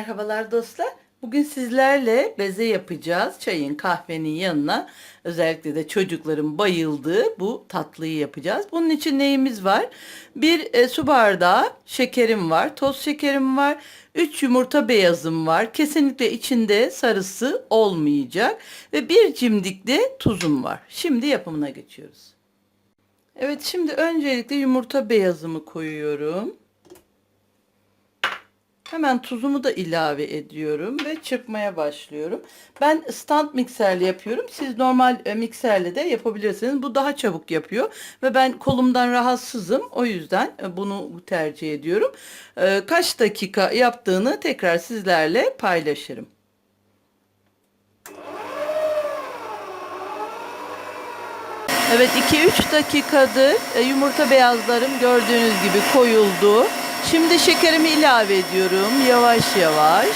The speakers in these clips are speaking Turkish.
Merhabalar dostlar. Bugün sizlerle beze yapacağız. Çayın, kahvenin yanına özellikle de çocukların bayıldığı bu tatlıyı yapacağız. Bunun için neyimiz var? Bir e, su bardağı şekerim var, toz şekerim var, 3 yumurta beyazım var. Kesinlikle içinde sarısı olmayacak ve bir cimdik de tuzum var. Şimdi yapımına geçiyoruz. Evet, şimdi öncelikle yumurta beyazımı koyuyorum. Hemen tuzumu da ilave ediyorum ve çırpmaya başlıyorum. Ben stand mikserle yapıyorum. Siz normal e, mikserle de yapabilirsiniz. Bu daha çabuk yapıyor ve ben kolumdan rahatsızım. O yüzden e, bunu tercih ediyorum. E, Kaç dakika yaptığını tekrar sizlerle paylaşırım. Evet 2-3 dakikadır yumurta beyazlarım gördüğünüz gibi koyuldu. Şimdi şekerimi ilave ediyorum yavaş yavaş.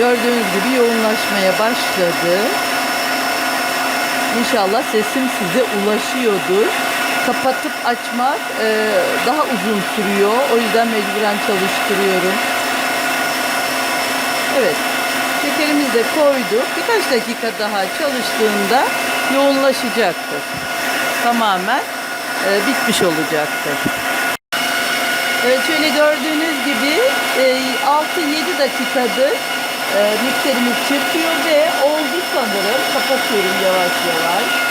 Gördüğünüz gibi yoğunlaşmaya başladı. İnşallah sesim size ulaşıyordur. Kapatıp açmak e, daha uzun sürüyor. O yüzden mecburen çalıştırıyorum. Evet. Şekerimizi de koyduk. Birkaç dakika daha çalıştığında yoğunlaşacaktır. Tamamen e, bitmiş olacaktır. Evet şöyle gördüğünüz gibi e, 6-7 dakikadır e, mikserimiz çırpıyor ve oldu sanırım. Kapatıyorum yavaş yavaş.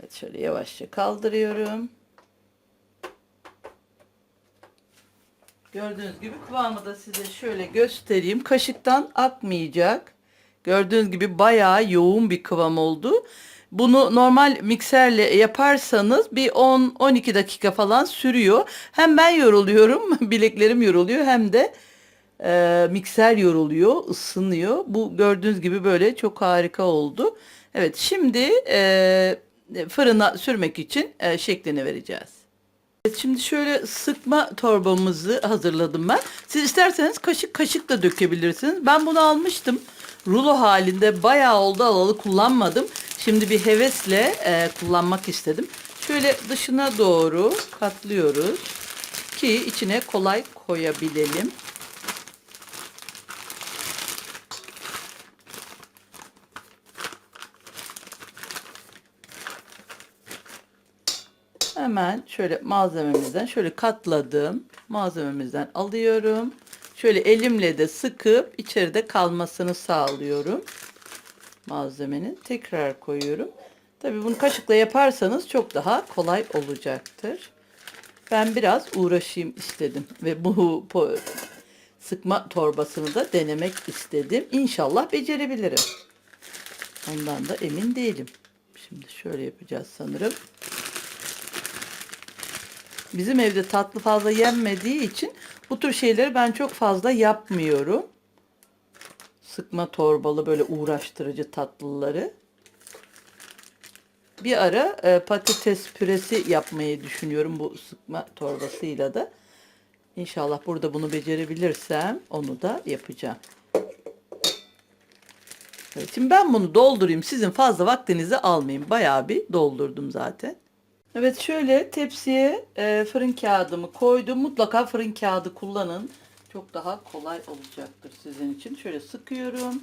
Evet şöyle yavaşça kaldırıyorum. Gördüğünüz gibi kıvamı da size şöyle göstereyim. Kaşıktan akmayacak. Gördüğünüz gibi bayağı yoğun bir kıvam oldu. Bunu normal mikserle yaparsanız bir 10-12 dakika falan sürüyor. Hem ben yoruluyorum, bileklerim yoruluyor hem de e, mikser yoruluyor, ısınıyor. Bu gördüğünüz gibi böyle çok harika oldu. Evet şimdi e, fırına sürmek için e, şeklini vereceğiz. Evet, Şimdi şöyle sıkma torbamızı hazırladım ben. Siz isterseniz kaşık kaşık da dökebilirsiniz. Ben bunu almıştım. Rulo halinde bayağı oldu alalı kullanmadım. Şimdi bir hevesle e, kullanmak istedim. Şöyle dışına doğru katlıyoruz ki içine kolay koyabilelim. Hemen şöyle malzememizden şöyle katladım. Malzememizden alıyorum. Şöyle elimle de sıkıp içeride kalmasını sağlıyorum. Malzemenin tekrar koyuyorum. Tabii bunu kaşıkla yaparsanız çok daha kolay olacaktır. Ben biraz uğraşayım istedim ve bu sıkma torbasını da denemek istedim. İnşallah becerebilirim. Ondan da emin değilim. Şimdi şöyle yapacağız sanırım. Bizim evde tatlı fazla yenmediği için bu tür şeyleri ben çok fazla yapmıyorum. Sıkma torbalı böyle uğraştırıcı tatlıları. Bir ara e, patates püresi yapmayı düşünüyorum bu sıkma torbasıyla da. İnşallah burada bunu becerebilirsem onu da yapacağım. Evet, şimdi ben bunu doldurayım. Sizin fazla vaktinizi almayayım. Bayağı bir doldurdum zaten. Evet şöyle tepsiye e, fırın kağıdımı koydum. Mutlaka fırın kağıdı kullanın. Çok daha kolay olacaktır sizin için. Şöyle sıkıyorum.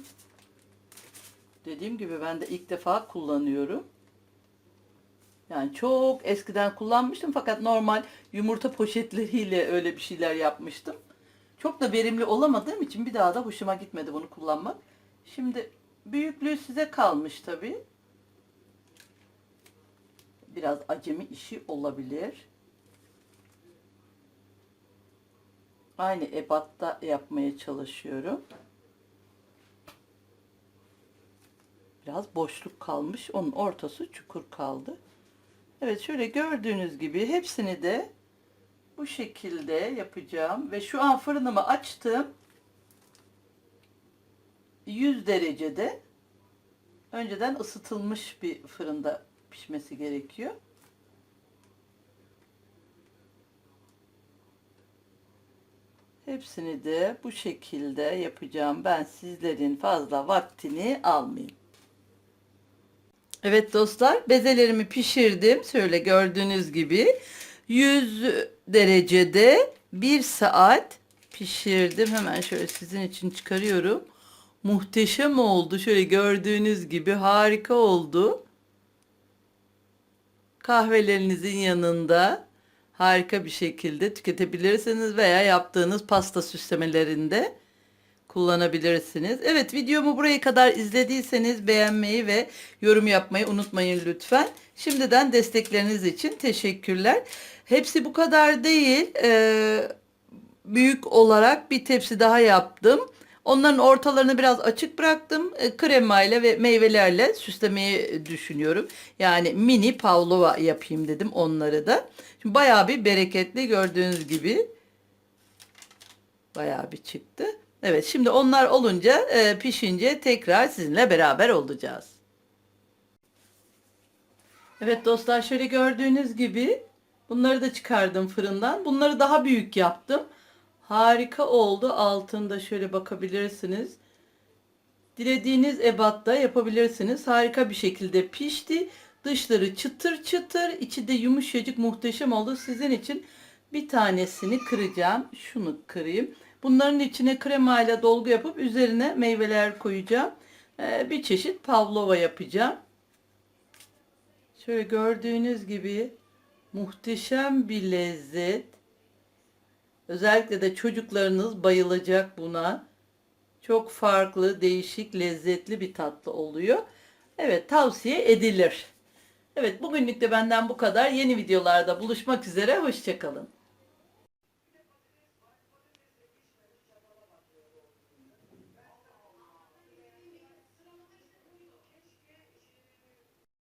Dediğim gibi ben de ilk defa kullanıyorum. Yani çok eskiden kullanmıştım fakat normal yumurta poşetleriyle öyle bir şeyler yapmıştım. Çok da verimli olamadığım için bir daha da hoşuma gitmedi bunu kullanmak. Şimdi büyüklüğü size kalmış tabii biraz acemi işi olabilir. Aynı ebatta yapmaya çalışıyorum. Biraz boşluk kalmış. Onun ortası çukur kaldı. Evet şöyle gördüğünüz gibi hepsini de bu şekilde yapacağım ve şu an fırınımı açtım. 100 derecede önceden ısıtılmış bir fırında pişmesi gerekiyor. Hepsini de bu şekilde yapacağım. Ben sizlerin fazla vaktini almayayım. Evet dostlar, bezelerimi pişirdim. Şöyle gördüğünüz gibi 100 derecede 1 saat pişirdim. Hemen şöyle sizin için çıkarıyorum. Muhteşem oldu. Şöyle gördüğünüz gibi harika oldu. Kahvelerinizin yanında harika bir şekilde tüketebilirsiniz veya yaptığınız pasta süslemelerinde kullanabilirsiniz. Evet videomu buraya kadar izlediyseniz beğenmeyi ve yorum yapmayı unutmayın lütfen. Şimdiden destekleriniz için teşekkürler. Hepsi bu kadar değil. Ee, büyük olarak bir tepsi daha yaptım. Onların ortalarını biraz açık bıraktım. E, kremayla ve meyvelerle süslemeyi düşünüyorum. Yani mini pavlova yapayım dedim onları da. Şimdi bayağı bir bereketli gördüğünüz gibi. Bayağı bir çıktı. Evet şimdi onlar olunca e, pişince tekrar sizinle beraber olacağız. Evet dostlar şöyle gördüğünüz gibi bunları da çıkardım fırından. Bunları daha büyük yaptım. Harika oldu. Altında şöyle bakabilirsiniz. Dilediğiniz ebatta yapabilirsiniz. Harika bir şekilde pişti. Dışları çıtır çıtır, içi de yumuşacık muhteşem oldu. Sizin için bir tanesini kıracağım. Şunu kırayım. Bunların içine kremayla dolgu yapıp üzerine meyveler koyacağım. Ee, bir çeşit pavlova yapacağım. Şöyle gördüğünüz gibi muhteşem bir lezzet. Özellikle de çocuklarınız bayılacak buna. Çok farklı, değişik, lezzetli bir tatlı oluyor. Evet, tavsiye edilir. Evet, bugünlük de benden bu kadar. Yeni videolarda buluşmak üzere. Hoşçakalın.